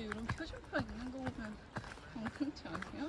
이런 표지판 있는 거 보면 괜찮지 않아요?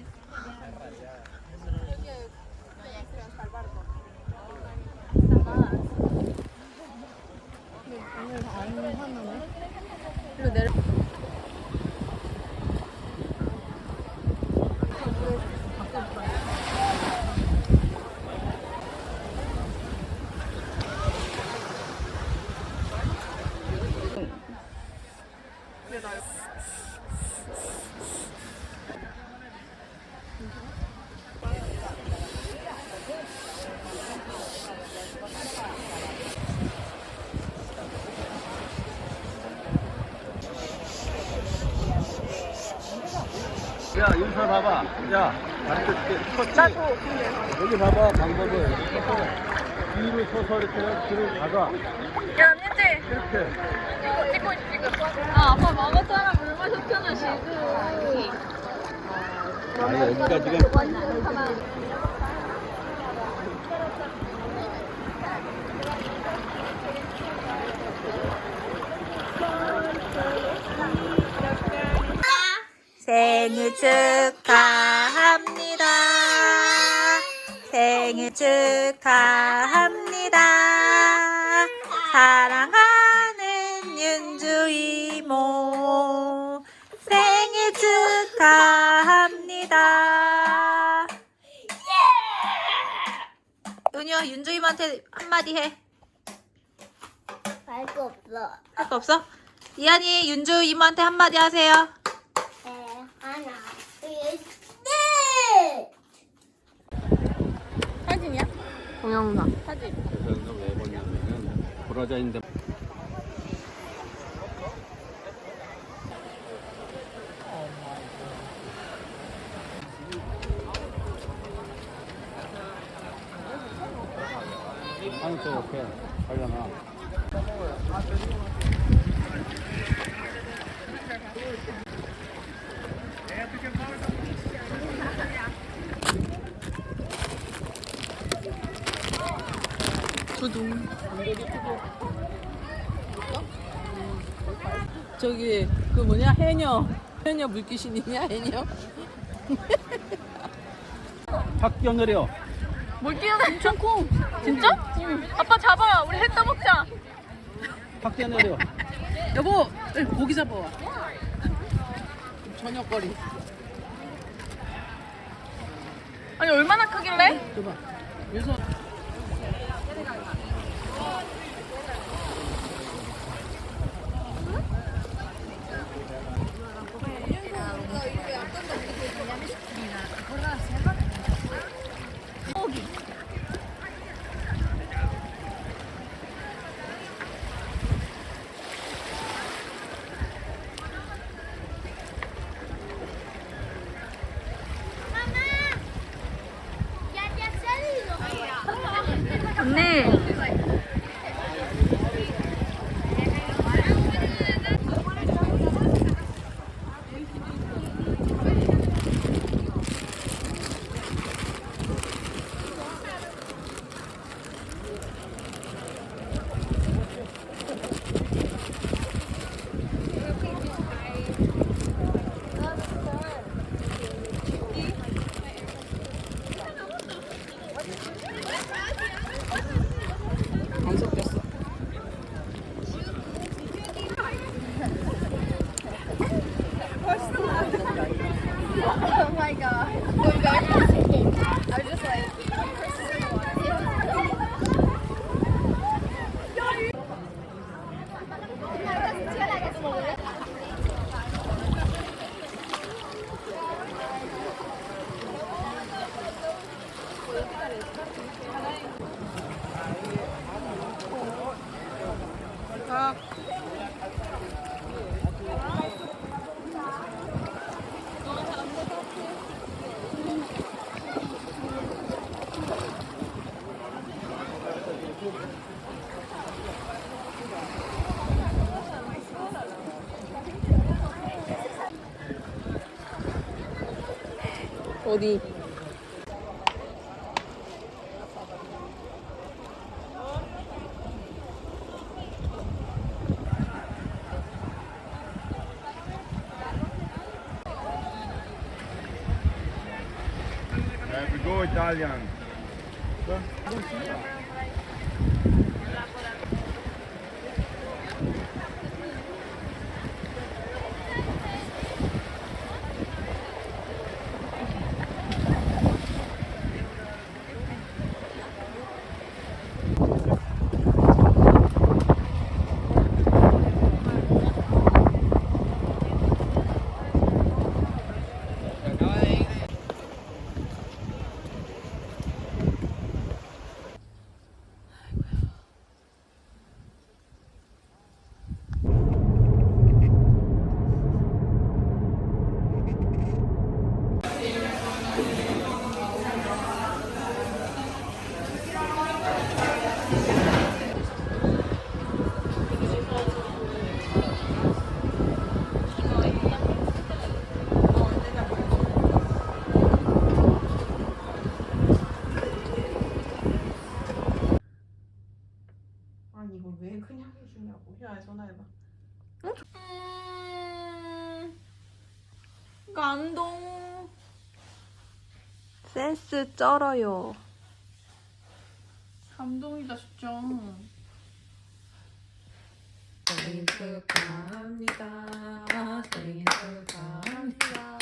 야, 윤서 봐봐. 야, 가르쳐 줄게. 컸지? 여기 봐봐, 방법을. 서서, 뒤로 서서 이렇게 뒤로 가가. 야 민지 이렇게. 찍고 있어 지금. 아 아빠 먹었잖아 물 마셨잖아 지금. 아니, 여기가 지금. 생일 축하합니다. 생일 축하합니다. 사랑하는 윤주 이모. 생일 축하합니다. 은유야, 윤주 이모한테 한마디 해. 할 거 없어. 할 거 없어? 이한이 윤주 이모한테 한마디 하세요. 네, 하나, 둘, 셋. 사진이야? 동영상. 사진. 그래서 왜 보냐면은, 있는데. 아니, 저 옆에 관련아. 두둥. 저기 그 뭐냐 해녀 해녀 물귀신이냐 해녀? 학교느려. 물기가 엄청 커. 진짜? 응. 아빠 잡아. 우리 해 떠먹자. 학교느려. 여보, 에, 고기 잡아와. 저녁거리. 아니 얼마나 크길래? 줘봐. Oh my god. 어디? we go Italian. 센스 쩔어요. 감동이다 진짜. 생일 축하합니다. 생일 축하합니다.